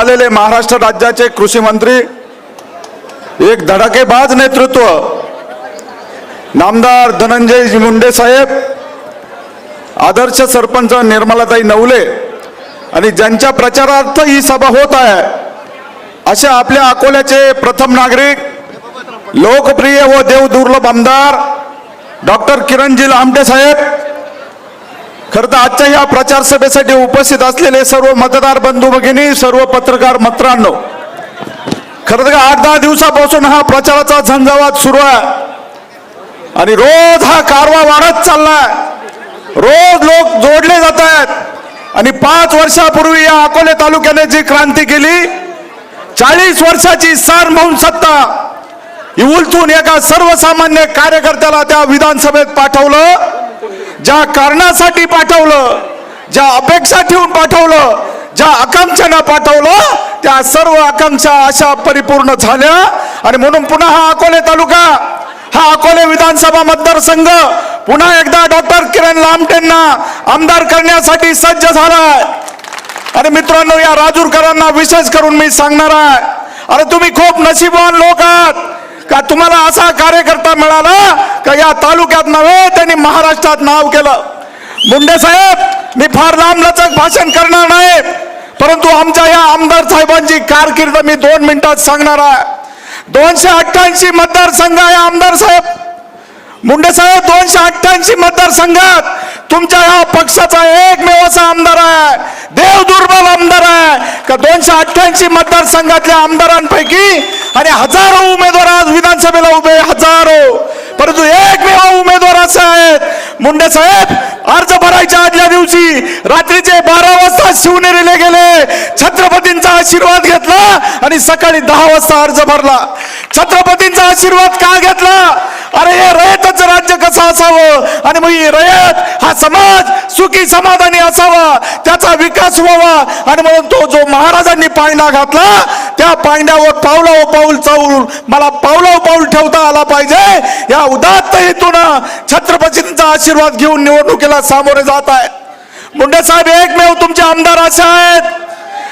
आलेले महाराष्ट्र राज्याचे कृषी मंत्री एक धडाकेबाज नेतृत्व नामदार धनंजय मुंडे साहेब आदर्श सरपंच निर्मलाताई नवले आणि ज्यांच्या प्रचारार्थ ही सभा होत आहे असे आपल्या अकोल्याचे प्रथम नागरिक लोकप्रिय व देवदुर्लभ आमदार डॉक्टर किरणजी लांबडे साहेब खरं तर आजच्या या प्रचार सभेसाठी उपस्थित असलेले सर्व मतदार बंधू भगिनी सर्व पत्रकार मित्रांनो खरं तर आठ दहा दिवसापासून हा प्रचाराचा झंझावात सुरू आहे. आणि रोज हा कारवा वाढत चाललाय. रोज लोक जोडले जात आहेत. आणि पाच वर्षापूर्वी या अकोले तालुक्याने जी क्रांती केली चाळीस वर्षाची सार्वभौम सत्ता ही उलटून एका सर्वसामान्य कार्यकर्त्याला त्या विधानसभेत पाठवलं. ज्या कारणासाठी पाठवलं ज्या अपेक्षा ठेवून पाठवलं ज्या आकांक्षानं पाठवलं त्या सर्व आकांक्षा अशा परिपूर्ण झाल्या. आणि म्हणून पुन्हा हा अकोले तालुका हा अकोले विधानसभा मतदारसंघ पुन्हा एकदा डॉक्टर किरण लामटेंना आमदार करण्यासाठी सज्ज झालाय. आणि मित्रांनो या राजूरकरांना विशेष करून मी सांगणार आहे. अरे तुम्ही खूप नशीबवान लोक आहात. का तुम्हाला असा कार्यकर्ता मिळाला का या तालुक्यात नव्हे त्यांनी महाराष्ट्रात नाव केलं. मुंडे साहेब मी फार लांबलचक भाषण करणार नाही परंतु आमच्या या आमदार साहेबांची कारकीर्द मी दोन मिनिटात सांगणार आहे. दोनशे अठ्ठ्याऐंशी मतदारसंघ आहे आमदार साहेब. मुंडे साहेब दोनशे अठ्ठ्याऐंशी मतदारसंघात तुमच्या या पक्षाचा एकमेव असा आमदार आहे देव दुर्बल आमदार आहे का दोनशे अठ्ठ्याऐंशी मतदारसंघातल्या आमदारांपैकी आणि हजारो उमेदवार आज विधानसभेला उभे हजारो. परंतु एकमेव उमेदवार असे आहेत. मुंडे साहेब अर्ज भरायच्या आदल्या दिवशी रात्रीचे बारा शिवनेरीला गेले. छत्रपतींचा आशीर्वाद घेतला आणि सकाळी दहा वाजता अर्ज भरला. छत्रपतींचा आशीर्वाद का घेतला? अरे हे रयतच राज्य कसं असावं? आणि मग रयत हा समाज सुखी समाधानी असावा त्याचा विकास व्हावा. आणि म्हणून तो जो महाराजांनी पायंडा घातला त्या पायंड्यावर पावला पाऊल चावून मला पावला पाऊल ठेवता आला पाहिजे. या उदात्त हेतून छत्रपतींचा आशीर्वाद घेऊन निवडणुकीला सामोरे जात आहे. मुंडे साहेब एकमेव तुमचे आमदार असे आहेत.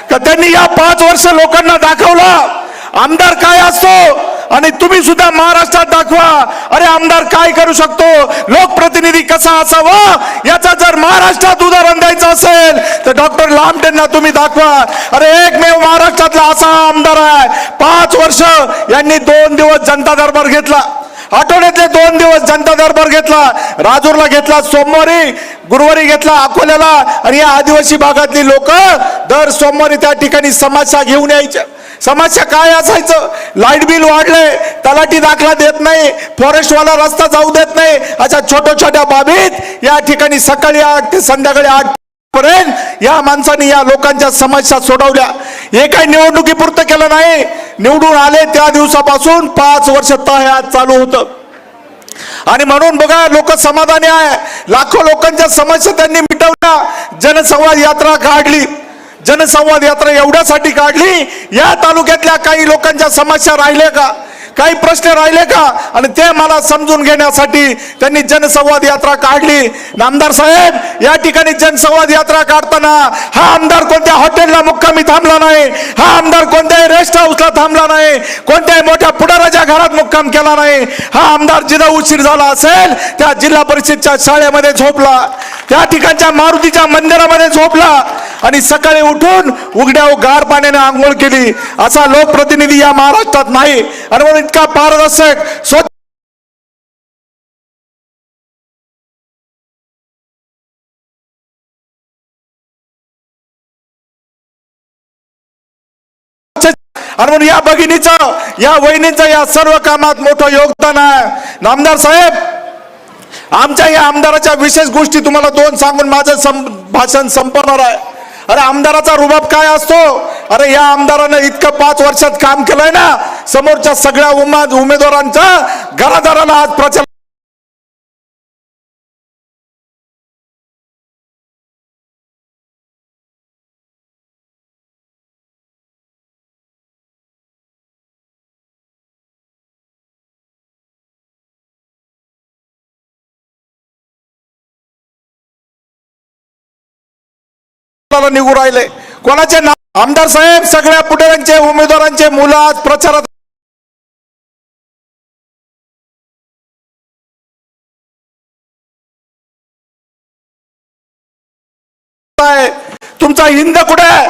का त्यांनी या पाच वर्ष लोकांना दाखवला? आमदार काय असतो? आणि तुम्ही सुद्धा महाराष्ट्रात दाखवा. अरे आमदार काय करू शकतो? लोकप्रतिनिधी कसा असावा? याचा जर महाराष्ट्रात उदाहरण द्यायचं असेल तर डॉक्टर लामटेंना तुम्ही दाखवा. अरे एकमेव महाराष्ट्रातला असा आमदार आहे. पाच वर्ष यांनी दोन दिवस जनता दरबार घेतला. आठवड्यातले दोन दिवस जनता दरबार घेतला राजूरला घेतला सोमवारी गुरुवारी घेतला अकोल्याला. आणि या आदिवासी भागातली लोक दर सोमवारी त्या ठिकाणी समस्या घेऊन यायच्या समस्या काय असायचं? लाइट बिल वाढले तलाठी दाखला देत नाही फॉरेस्टवाला रस्ता जाऊ देत नाही. अशा छोट्या छोट्या बाबीत या ठिकाणी सकाळी आठ ते संध्याकाळी आठ पर्यंत या माणसाने या लोकांच्या समस्या सोडवल्या. हे काही निवडणुकीपुरतं केलं नाही. निवडून आले त्या दिवसापासून पाच वर्ष तहयात चालू होतं. आणि म्हणून बघा लोक समाधानी आहे. लाखो लोकांच्या समस्या त्यांनी मिटवल्या. जनसंवाद यात्रा काढली. जनसंवाद यात्रा एवढ्यासाठी काढली या तालुक्यातल्या काही लोकांच्या समस्या राहिल्या का? काही प्रश्न राहिले का? आणि ते मला समजून घेण्यासाठी त्यांनी जनसंवाद यात्रा काढली. आमदार साहेब या ठिकाणी जनसंवाद यात्रा काढताना हा आमदार कोणत्या हॉटेलला मुक्कामी थांबला नाही हा आमदार कोणत्याही रेस्ट हाऊसला थांबला नाही कोणत्याही मोठ्या पुढाराच्या घरात मुक्काम केला नाही. हा आमदार जिथं उशीर झाला असेल त्या जिल्हा परिषदच्या शाळेमध्ये झोपला. त्या ठिकाणच्या मारुतीच्या मंदिरामध्ये झोपला. आणि सकाळी उठून उघड्या गार पाण्याने आंघोळ केली. असा लोकप्रतिनिधी या महाराष्ट्रात नाही. आणि म्हणून इतका पारदर्शक? स्वच्छ आणि म्हणून या भगिनीचं या वहिनीचं या सर्व कामात मोठं योगदान आहे. नामदार साहेब आमच्या या आमदाराच्या विशेष गोष्टी तुम्हाला दोन सांगून माझं भाषण संपवणार आहे. अरे आमदाराचा रुबाब काय असतो? अरे या आमदारानं इतकं पाच वर्षात काम केलंय ना समोरच्या सगळ्या उमेदवारांचा घरादाराला आज प्रचार निघू राहिले. कोणाचे नाव? आमदार साहेब सगळ्या पुढाऱ्यांचे उमेदवारांचे मुलं आज प्रचारात तुमचा हिंद कुठे आहे?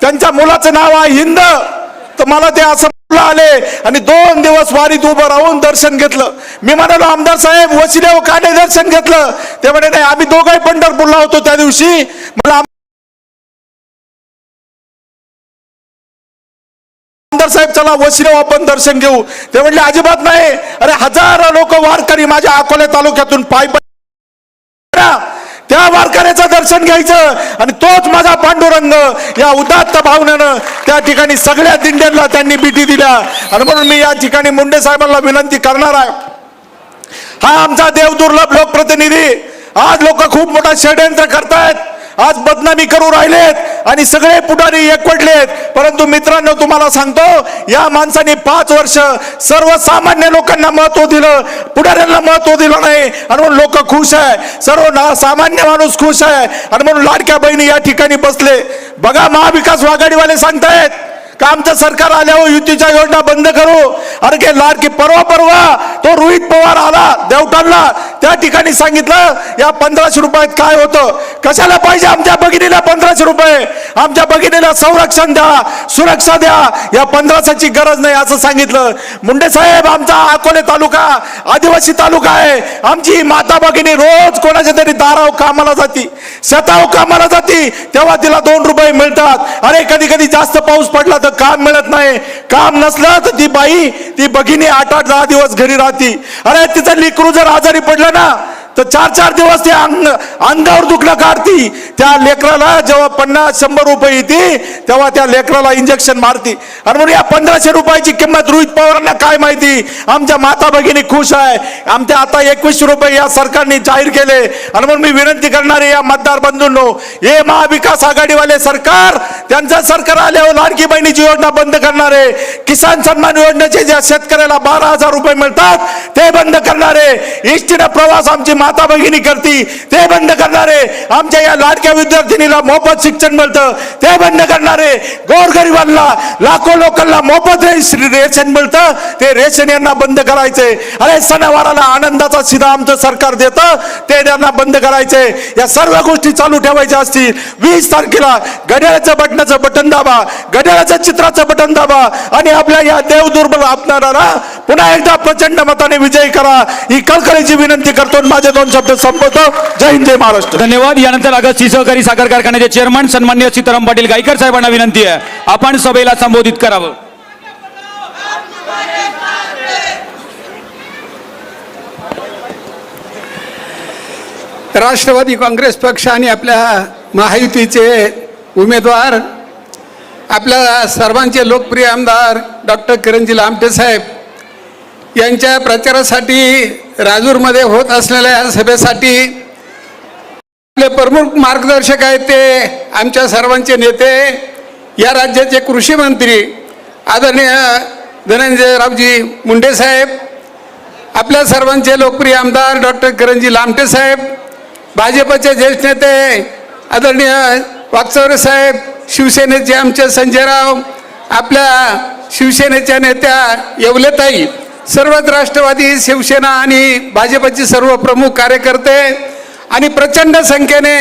त्यांच्या मुलाचं नाव आहे हिंद. तर मला ते असं आले आणि दोन दिवस वारीत उभं राहून दर्शन घेतलं. मी म्हणालो आमदार साहेब वशिलेव काने दर्शन घेतलं? ते म्हणे नाही आम्ही दोघंही पंढरपूरला होतो त्या दिवशी. मला साहेब चला वशिलेव आपण दर्शन घेऊ. ते म्हणले अजिबात नाही. अरे हजारो लोक वारकरी माझ्या अकोले तालुक्यातून पाय त्या वारकऱ्याचं दर्शन घ्यायचं. आणि तोच माझा पांडुरंग या उदात्त भावनेनं त्या ठिकाणी सगळ्या दिंड्यांना त्यांनी बिटी दिल्या. आणि म्हणून मी या ठिकाणी मुंडे साहेबांना विनंती करणार आहे. हा आमचा देवदुर्लभ लोकप्रतिनिधी. आज लोक खूप मोठा षडयंत्र करतायत. आज बदनामी करू राहिलेत. आणि सगळे पुढारी एकवटलेत परंतु मित्रांनो तुम्हाला सांगतो या माणसाने पाच वर्ष सर्वसामान्य लोकांना महत्त्व दिलं. पुढाऱ्यांना महत्त्व दिलं नाही. आणि म्हणून लोक खुश आहे. सर्व ना सामान्य माणूस खुश आहे. आणि म्हणून लाडक्या बहिणी या ठिकाणी बसले. बघा महाविकास आघाडीवाले सांगतायत का आमचं सरकार आल्यावर युतीच्या योजना बंद करू? अरे के लाडकी परवा परवा तो रोहित पवार आला देवटांना. त्या ठिकाणी सांगितलं या पंधराशे रुपयात काय होतं? कशाला पाहिजे आमच्या भगिनीला पंधराशे रुपये? आमच्या भगिनीला संरक्षण द्या सुरक्षा द्या. या पंधराशेची गरज नाही असं सांगितलं. मुंडे साहेब आमचा अकोले तालुका आदिवासी तालुका आहे. आमची माता भगिनी रोज कोणाच्या तरी दाराव कामाला जाती. शेताव कामाला जाती. तेव्हा तिला दोन रुपये मिळतात. अरे कधी कधी जास्त पाऊस पडला तर काम मिळत नाही. काम नसलं तर ती बाई ती भगिनी आठ आठ दहा दिवस घरी राहती. अरे तिचं लिकरू जर आजारी पडलं ना तर चार चार दिवस ते अंग अंगावर दुखणं काढती. त्या लेकराला जेव्हा पन्नास शंभर रुपये येते तेव्हा त्या लेकराला इंजेक्शन मारती. आणि म्हणून या पंधराशे रुपयाची किंमत रोहित पवारांना काय माहिती? आमच्या माता भगिनी खुश आहे. आमच्या आता एकवीसशे रुपये या सरकारने जाहीर केले. आणि म्हणून मी विनंती करणार या मतदार बंधूंनो हे महाविकास आघाडीवाले सरकार त्यांचं सरकार आल्यावर लाडकी बहिणीची योजना बंद करणार आहे किसान सन्मान योजनेचे ज्या शेतकऱ्याला बारा हजार रुपये मिळतात ते बंद करणार. आहे प्रवास आमची माता भगिनी करती ते बंद करणारे. आमच्या या लाडक्या विद्यार्थिनीला मोफत शिक्षण मिळतं ते बंद करणारे. गोरगरिबांना लाखो लोकांना मोफत रेशन मिळतं ते रेशन यांना बंद करायचे. अरे सणावाराला आनंदाचा सिधा आमचं सरकार देतं ते त्यांना बंद करायचे. या सर्व गोष्टी चालू ठेवायच्या असतील. वीस तारखेला घड्याळाचं बटनाचं बटन दाबा घड्याळाचं चित्राचं बटन दाबा आणि आपल्या या देव दुर्बल आपणारा पुन्हा एकदा प्रचंड मताने विजयी करा. ही कळकळीची विनंती करतो माझ्या माझे दोन शब्द संपवतो. जय हिंद जय महाराष्ट्र. धन्यवाद. यानंतर अगस्ती सहकारी साखर कारखान्याचे चेअरमन सन्मान्य सीताराम पाटील गायकर साहेबांना विनंती आहे. आपण सभेला संबोधित करावं. राष्ट्रवादी काँग्रेस पक्ष आणि आपल्या महायुतीचे उमेदवार आपल्या सर्वांचे लोकप्रिय आमदार डॉक्टर किरणजी लामटे साहेब यांच्या प्रचारासाठी राजूरमध्ये होत असलेल्या सभेसाठी आपले प्रमुख मार्गदर्शक आहेत ते आमच्या सर्वांचे नेते या राज्याचे कृषी मंत्री आदरणीय धनंजयरावजी मुंडे साहेब आपल्या सर्वांचे लोकप्रिय आमदार डॉक्टर किरणजी लामटे साहेब भाजपचे ज्येष्ठ नेते आदरणीय वागचौरे साहेब शिवसेनेचे आमचे संजयराव आपल्या शिवसेनेच्या नेत्या येवलेताई सर्वच राष्ट्रवादी शिवसेना आणि भाजपचे सर्व प्रमुख कार्यकर्ते आणि प्रचंड संख्येने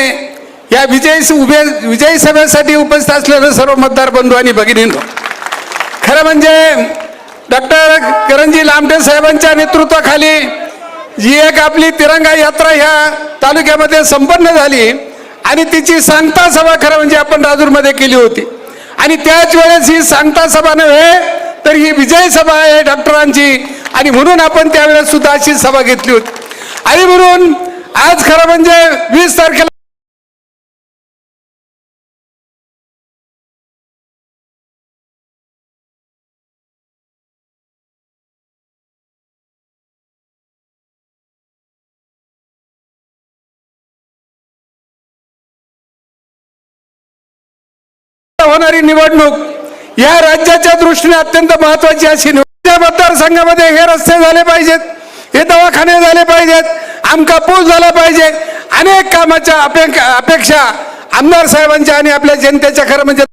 या विजय उभे विजयी सभेसाठी उपस्थित असलेले सर्व मतदार बंधू आणि भगिनींनो. खरं म्हणजे डॉक्टर करंजी लांबटे साहेबांच्या नेतृत्वाखाली जी एक आपली तिरंगा यात्रा ह्या तालुक्यामध्ये संपन्न झाली आणि तिची सांगता सभा खरं म्हणजे आपण राजूरमध्ये केली होती. आणि त्याच वेळेस ही सांगता सभा नव्हे तर ही विजय सभा आहे डॉक्टरांची. आणि म्हणून आपण त्यावेळेस सुद्धा अशी सभा घेतली होती. आणि म्हणून आज खरं म्हणजे वीस तारखेला होणारी निवडणूक या राज्याच्या दृष्टीने अत्यंत महत्वाची अशी मतदारसंघामध्ये हे रस्ते झाले पाहिजेत हे दवाखाने झाले पाहिजेत आमका पूल झाला पाहिजे. अनेक कामाच्या अपेक्षा अपेक्षा आमदार साहेबांच्या आणि आपल्या जनतेच्या खरं म्हणजे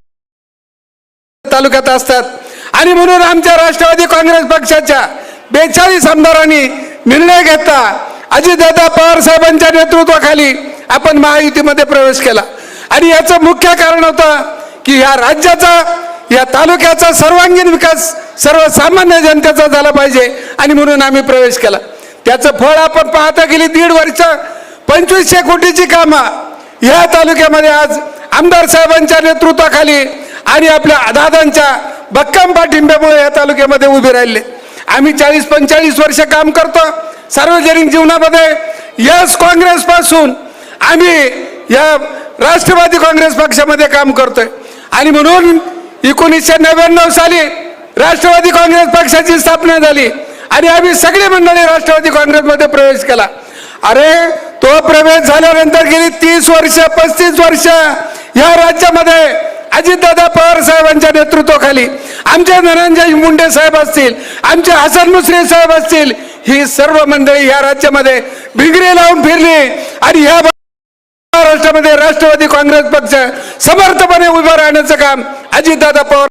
तालुक्यात असतात. आणि म्हणून आमच्या राष्ट्रवादी काँग्रेस पक्षाच्या बेचाळीस आमदारांनी निर्णय घेतला. अजितदादा पवार साहेबांच्या नेतृत्वाखाली आपण महायुतीमध्ये प्रवेश केला. आणि याचं मुख्य कारण होतं की ह्या राज्याचा या तालुक्याचा सर्वांगीण विकास सर्वसामान्य जनतेचा झाला पाहिजे आणि म्हणून आम्ही प्रवेश केला. त्याचं फळ आपण पाहता गेली दीड वर्ष पंचवीसशे कोटीची कामं या तालुक्यामध्ये आज आमदार साहेबांच्या नेतृत्वाखाली आणि आपल्या दादांच्या भक्कम पाठिंब्यामुळे या तालुक्यामध्ये उभे राहिले. आम्ही चाळीस पंचेचाळीस वर्ष काम करतो. सार्वजनिक जीवनामध्ये यस काँग्रेसपासून आम्ही या राष्ट्रवादी काँग्रेस पक्षामध्ये काम करतोय. आणि म्हणून एकोणीसशे नव्याण्णव साली राष्ट्रवादी काँग्रेस पक्षाची स्थापना झाली. आणि आम्ही सगळी मंडळी राष्ट्रवादी काँग्रेसमध्ये प्रवेश केला. अरे तो प्रवेश झाल्यानंतर गेली तीस वर्ष पस्तीस वर्ष या राज्यामध्ये अजितदादा पवार साहेबांच्या नेतृत्वाखाली आमचे धनंजय मुंडे साहेब असतील आमचे हसन मुश्रीफ साहेब असतील ही सर्व मंडळी या राज्यामध्ये भिंगरी लावून फिरली आणि ह्या महाराष्ट्रामध्ये राष्ट्रवादी काँग्रेस पक्ष समर्थपणे उभं राहण्याचं काम अजितदादा पवार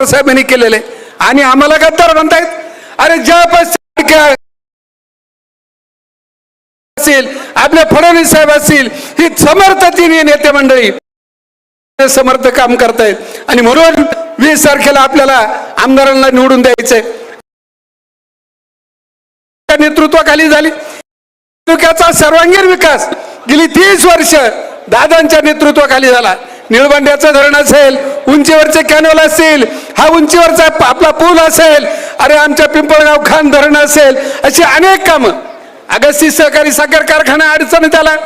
साहेबांनी केलेले. आणि आम्हाला गद्दार म्हणतायत अरे ज्या पश्चिम असतील आपले फडणवीस साहेब असतील ही समर्थ तीन नेते मंडळी. समर्थ काम करतायत. आणि म्हणून वीस तारखेला आपल्याला आमदारांना निवडून द्यायचंय. नेतृत्वाखाली झाली. तालुक्याचा सर्वांगीण विकास. गेली तीस वर्ष दादांच्या नेतृत्वाखाली झाला. निळबंड्याचं धरण असेल उंचीवरचे कॅनोल असतील हा उंचीवरचा आपला पूल असेल अरे आमच्या पिंपळगाव खान धरण असेल अशी अनेक कामं. अगस्ती सहकारी साखर कारखाना अडचणीत आला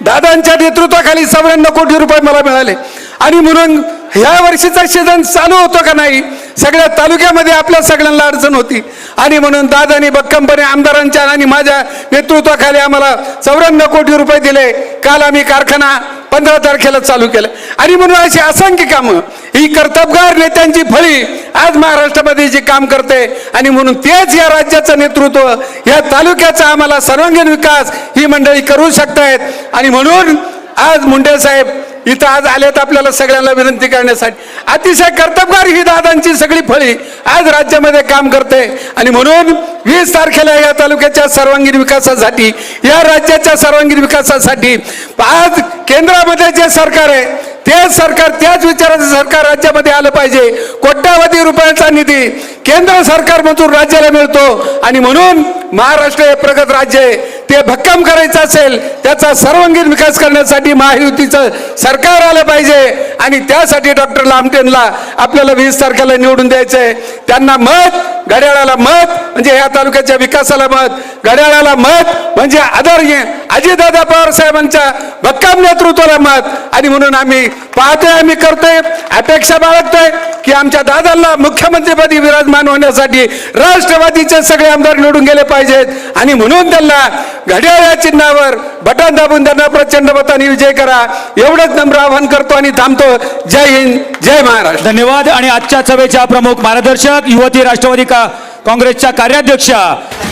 दादांच्या नेतृत्वाखाली सव्याण्णव कोटी रुपये मला मिळाले. आणि म्हणून ह्या वर्षीचा सीझन चालू होतो का नाही सगळ्या तालुक्यामध्ये आपल्या सगळ्यांना अडचण होती. आणि म्हणून दादानी भक्कमपणे आमदारांच्या आणि माझ्या नेतृत्वाखाली आम्हाला चौऱ्याण्णव कोटी रुपये दिले. काल आम्ही कारखाना पंधरा तारखेला चालू केलं. आणि म्हणून अशी असंख्य कामं ही कर्तबगार नेत्यांची फळी आज महाराष्ट्रामध्ये जी काम करते आणि म्हणून तेच या राज्याचं नेतृत्व या तालुक्याचा आम्हाला सर्वांगीण विकास ही मंडळी करू शकतायत. आणि म्हणून आज मुंडे साहेब इथं आज आले तर आपल्याला सगळ्यांना विनंती करण्यासाठी. अतिशय कर्तबगार ही दादांची सगळी फळी आज राज्यामध्ये काम करते. आणि म्हणून वीस तारखेला या तालुक्याच्या सर्वांगीण विकासासाठी या राज्याच्या सर्वांगीण विकासासाठी आज केंद्रामध्ये जे सरकार आहे तेच सरकार त्याच विचाराचं सरकार राज्यामध्ये आलं पाहिजे. कोट्यावधी रुपयाचा निधी केंद्र सरकारमधून राज्याला मिळतो. आणि म्हणून महाराष्ट्र हे प्रगत राज्य आहे. ते भक्कम करायचं असेल त्याचा सर्वांगीण विकास करण्यासाठी महायुतीचं सरकार आलं पाहिजे. आणि त्यासाठी डॉक्टर लामटेनला आपल्याला वीस तारखेला निवडून द्यायचं आहे त्यांना मत घड्याळाला मत म्हणजे या तालुक्याच्या विकासाला मत घड्याळाला मत म्हणजे आदरणीय अजितदादा पवार साहेबांच्या भक्कम नेतृत्वाला मत. आणि म्हणून आम्ही पाहतोय आम्ही करतोय अपेक्षा बाळगतोय की आमच्या दादांना मुख्यमंत्रीपदी विराजमान होण्यासाठी राष्ट्रवादीचे सगळे आमदार निवडून गेले पाहिजेत. आणि म्हणून त्यांना घड्याळ्या चिन्हावर बटन दाबून त्यांना प्रचंड मताने विजय करा. एवढंच नम्र आवाहन करतो आणि थांबतो. जय हिंद जय महाराष्ट्र. धन्यवाद. आणि आजच्या सभेच्या प्रमुख मार्गदर्शक युवती राष्ट्रवादी का काँग्रेसच्या कार्याध्यक्षा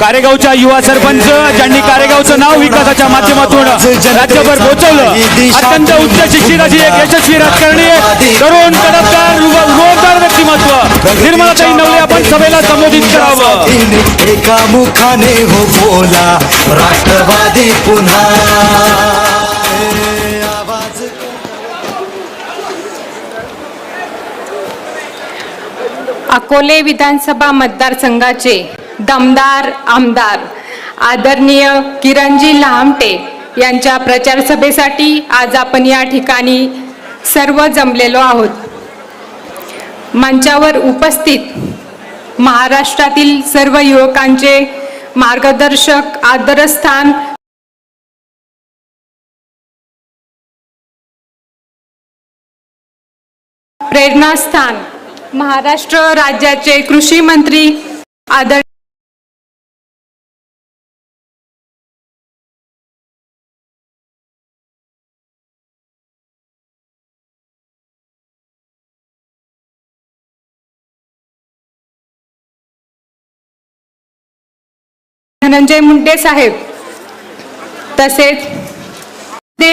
कारेगावच्या युवा सरपंच ज्यांनी कारेगावचं नाव विकासाच्या माध्यमातून राज्यभर पोहोचवलं. अत्यंत उच्च शिक्षणाची एक यशस्वी राजकारणी तरुण तडफदार रोजगार व्यक्तिमत्व. निर्मलाताई नवले आपण सभेला संबोधित करावं. एका मुखाने हो बोला राष्ट्रवादी पुन्हा. अकोले विधानसभा मतदारसंघाचे दमदार आमदार आदरणीय किरणजी लहामटे यांच्या प्रचार सभेसाठी आज आपण या ठिकाणी सर्व जमलेलो आहोत. मंचावर उपस्थित महाराष्ट्रातील सर्व युवकांचे मार्गदर्शक आदरस्थान प्रेरणास्थान महाराष्ट्र राज्याचे कृषी मंत्री आदर धनंजय मुंडे साहेब तसेच ते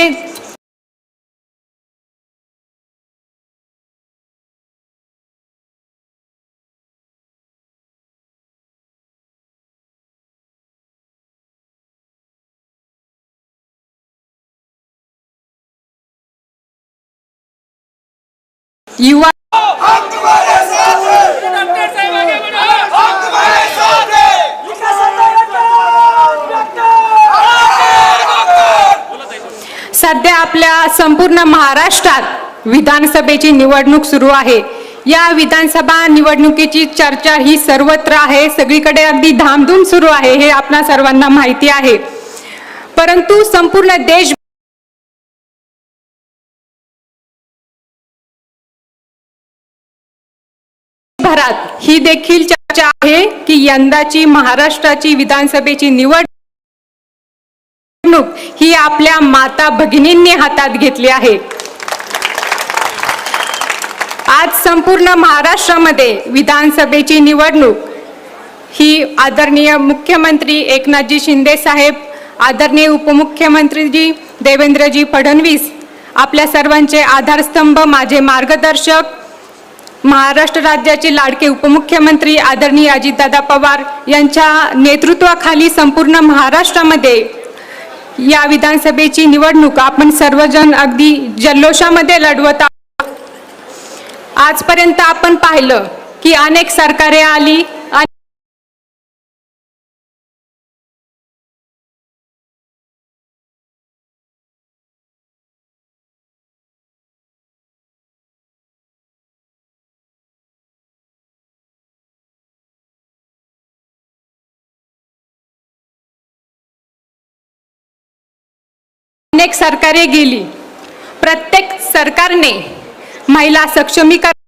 युवा सध्या आपल्या संपूर्ण महाराष्ट्रात विधानसभेची निवडणूक सुरू आहे. या विधानसभा निवडणुकीची चर्चा ही सर्वत्र आहे. सगळीकडे अगदी धामधूम सुरू आहे हे आपणा सर्वांना माहिती आहे. परंतु संपूर्ण देश भरात ही देखील चर्चा आहे की यंदाची महाराष्ट्राची विधानसभेची निवड निवडणूक ही आपल्या माता भगिनींनी हातात घेतली आहे. आज संपूर्ण महाराष्ट्रामध्ये विधानसभेची निवडणूक ही आदरणीय मुख्यमंत्री एकनाथजी शिंदे साहेब आदरणीय उपमुख्यमंत्रीजी देवेंद्रजी फडणवीस आपल्या सर्वांचे आधारस्तंभ माझे मार्गदर्शक महाराष्ट्र राज्याचे लाडके उपमुख्यमंत्री आदरणीय अजितदादा पवार यांच्या नेतृत्वाखाली संपूर्ण महाराष्ट्रामध्ये या विधानसभेची निवडणूक आपण सर्वजण अगदी जल्लोषामध्ये लढवत आहोत. आजपर्यंत आपण पाहिलं की अनेक सरकारे आली अनेक सरकारे गेली. प्रत्येक सरकारने महिला सक्षमीकरण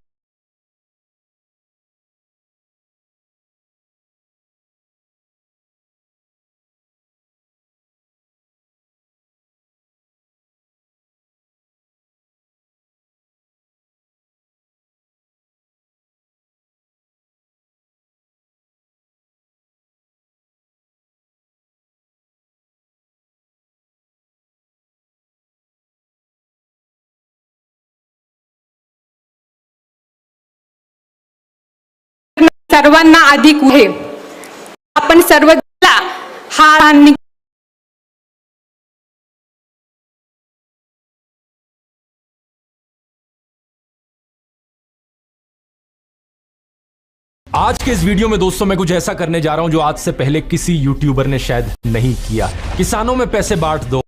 सर्वांना अधिक आपण सर्व आज के इस वीडियो में दोस्तों मैं कुछ ऐसा करने जा रहा हूँ जो आज से पहले किसी यूट्यूबर ने शायद नहीं किया। किसानों में पैसे बांट दो